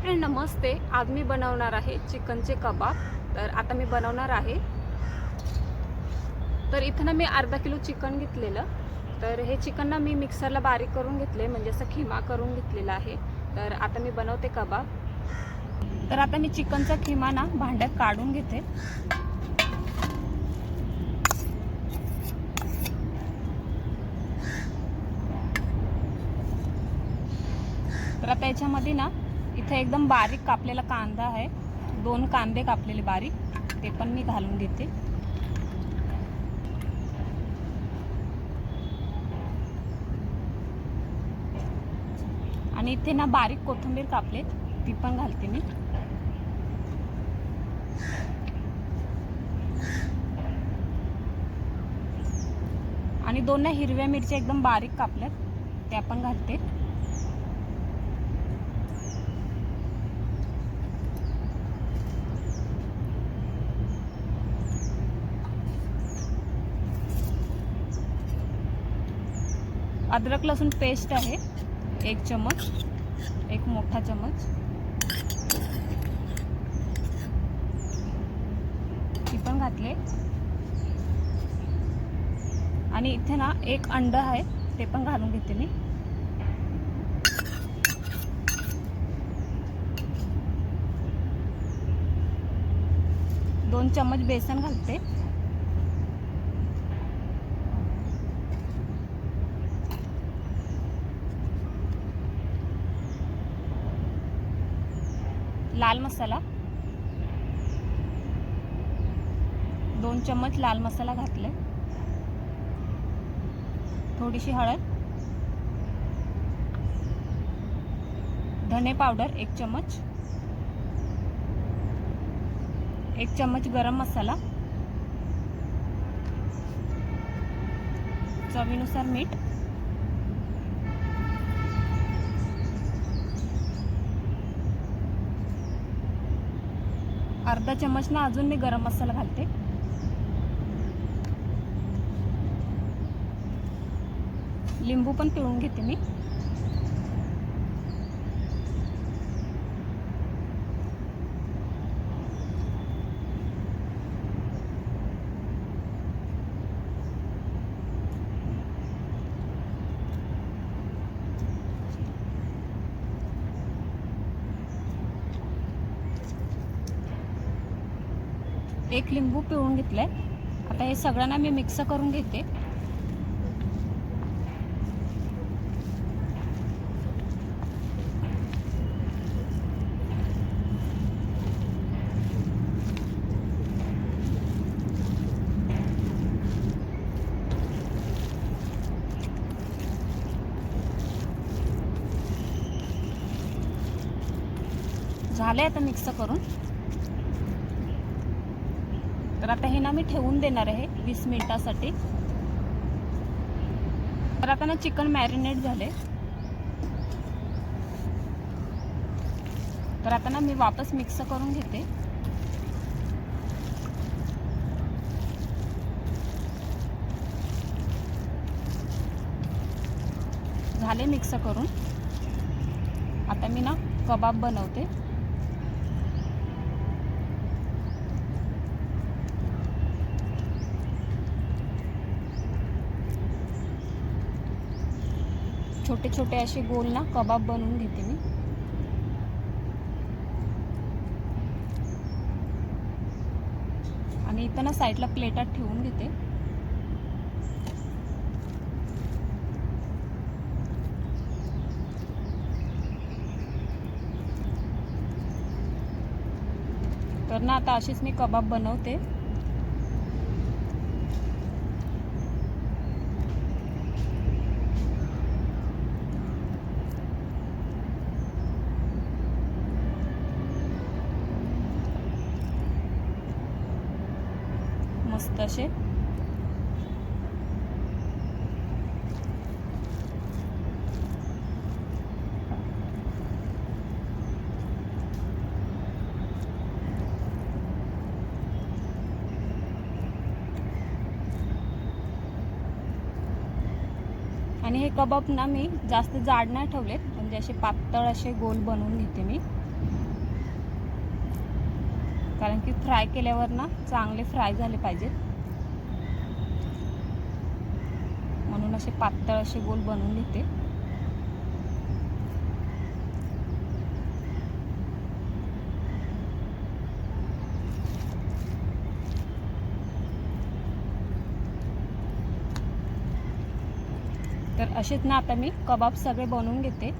Friend नमस्ते. आज मी बनवणार आहे चिकनचे कबाब. तर आता मी बनवणार आहे. तर इथं ना मी अर्धा किलो चिकन घेतलेलं. तर हे चिकन ना मी मिक्सरला बारीक करून घेतले म्हणजे असं खिमा करून घेतलेला आहे. तर आता मी बनवते कबाब. तर आता मी चिकनचा खिमा ना भांड्यात काढून घेते. तर आता याच्यामध्ये ना इथे एकदम बारीक कापलेला कांदा आहे. दोन कांदे कापलेले बारीक. ते पण मी घालून घेते. आणि इथे ना बारीक कोथिंबीर कापले ती पण घालते मी. आणि दोन ना हिरव्या मिरच्या एकदम बारीक कापल्यात. त्या पण घालते. अद्रक लसूण पेस्ट आहे. एक चमच एक मोठा चमच ती पण घातले. आणि इथे ना एक अंड आहे ते पण घालून घेते मी. दोन चमच बेसन घालते. लाल मसाला. दोन चम्मच लाल मसाला घातले थोडीशी हळद. धने पावडर एक चम्मच. एक चम्मच गरम मसाला. चवीनुसार मीठ. अर्धा चम्मच ना अजून मी गरम मसाला घालते. लिंबू पण पिळून घेते मी. एक लिंबू पिळून घेतलंय. आता हे सगळ्यांना मी मिक्स करून घेते. झालं आहे आता मिक्स करून. तर आता हे ना मी ठेवून देणार आहे वीस मिनिटासाठी. तर आता ना चिकन मॅरिनेट झाले. तर आता ना मी वापस मिक्स करून घेते. झाले मिक्स करून. आता मी ना कबाब बनवते. छोटे छोटे असे गोल ना कबाब बनवून घेते मी. आणि इथं ना साईडला प्लेटात ठेवून घेते. तर ना आता अशीच मी कबाब बनवते मस्त असे आणि हे कबाब ना मी जास्त जाड नाही ठेवलेत म्हणजे असे पातळ असे गोल बनवून घेते मी. कारण की फ्राय केल्यावर ना चांगले फ्राय झाले पाहिजेत. म्हणून असे पातळ असे गोल बनवून घेते. तर असेच ना आता मी कबाब सगळे बनवून घेते.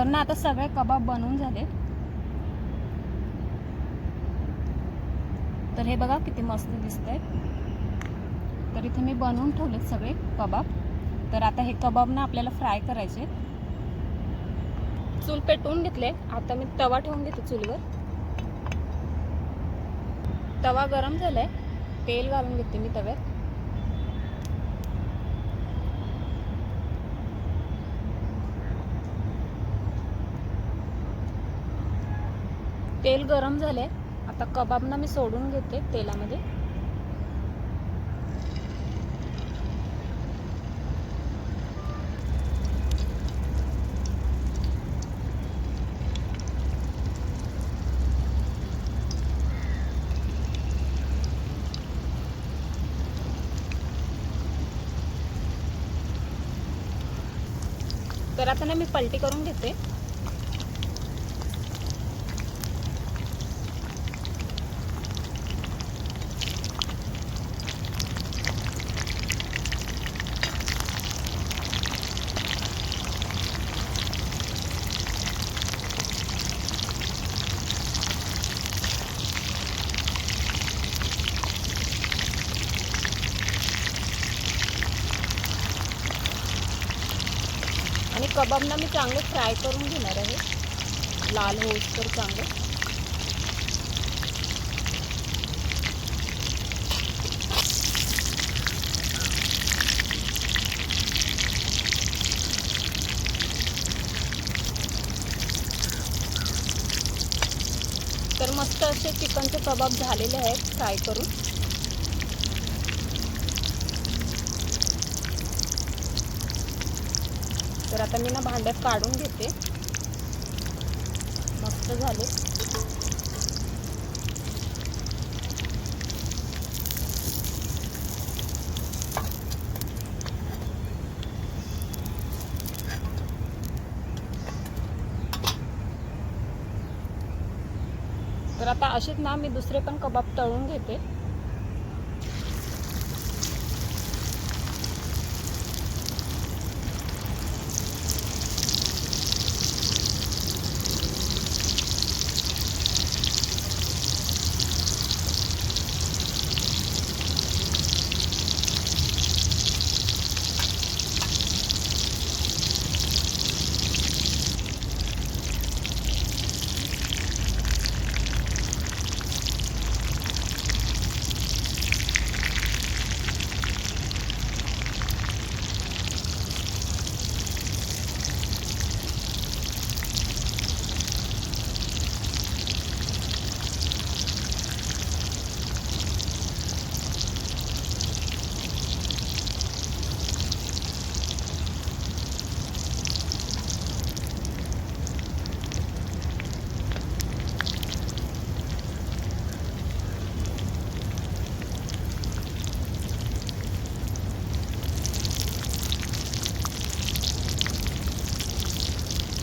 तर ना आता सगळे कबाब बनवून झाले. तर हे बघा किती मस्त दिसत तर इथे मी बनवून ठेवलेत सगळे कबाब. तर आता हे कबाब ना आपल्याला फ्राय करायचे. चूल पेटवून घेतले. आता मी तवा ठेवून घेते चुलीवर. तवा गरम झालाय. तेल घालून घेते मी तव्यात. तेल गरम झाले आता कबाब ना मी सोडून घेते तेलामध्ये. तर आता ना मी पलटी करून घेते. आणि कबाबना मी चांगले फ्राय करून घेणार आहे. लाल होऊस तर चांगलं. तर मस्त असे चिकनचे कबाब झालेले आहेत फ्राय करून. तर आता मी ना भांड्यात काढून घेते. मस्त झाले. तर आता असेच ना मी दुसरे पण कबाब तळून घेते.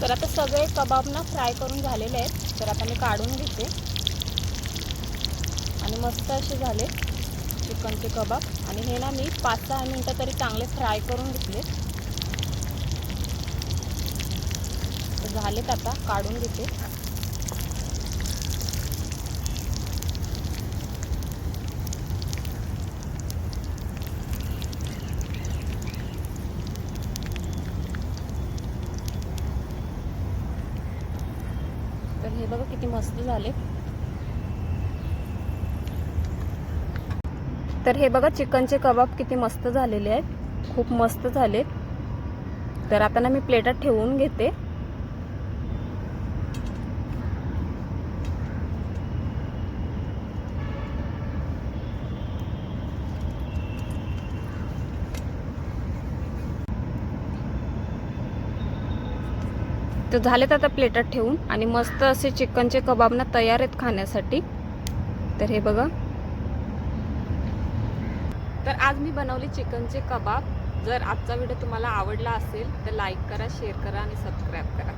तर आता सगळे कबाब ना फ्राय करून झालेले आहेत. तर आता मी काढून घेते. आणि मस्त असे झाले चिकनचे कबाब. आणि हे ना मी पाच सहा मिनटं तरी चांगले फ्राय करून घेतले. झालेत आता काढून घेते तर हे बघा किती मस्त झाले. तर हे बघा चिकनचे कबाब किती मस्त झालेले आहेत. खूप मस्त झालेत तर आता ना मी प्लेटात ठेवून घेते. तर झालेत आता प्लेटात ठेवून. आणि मस्त असे चिकनचे कबाब ना तयार आहेत खाण्यासाठी. तर हे बघा. तर आज मी बनवले चिकनचे कबाब. जर आजचा व्हिडिओ तुम्हाला आवडला असेल तर लाईक करा शेअर करा आणि सबस्क्राईब करा.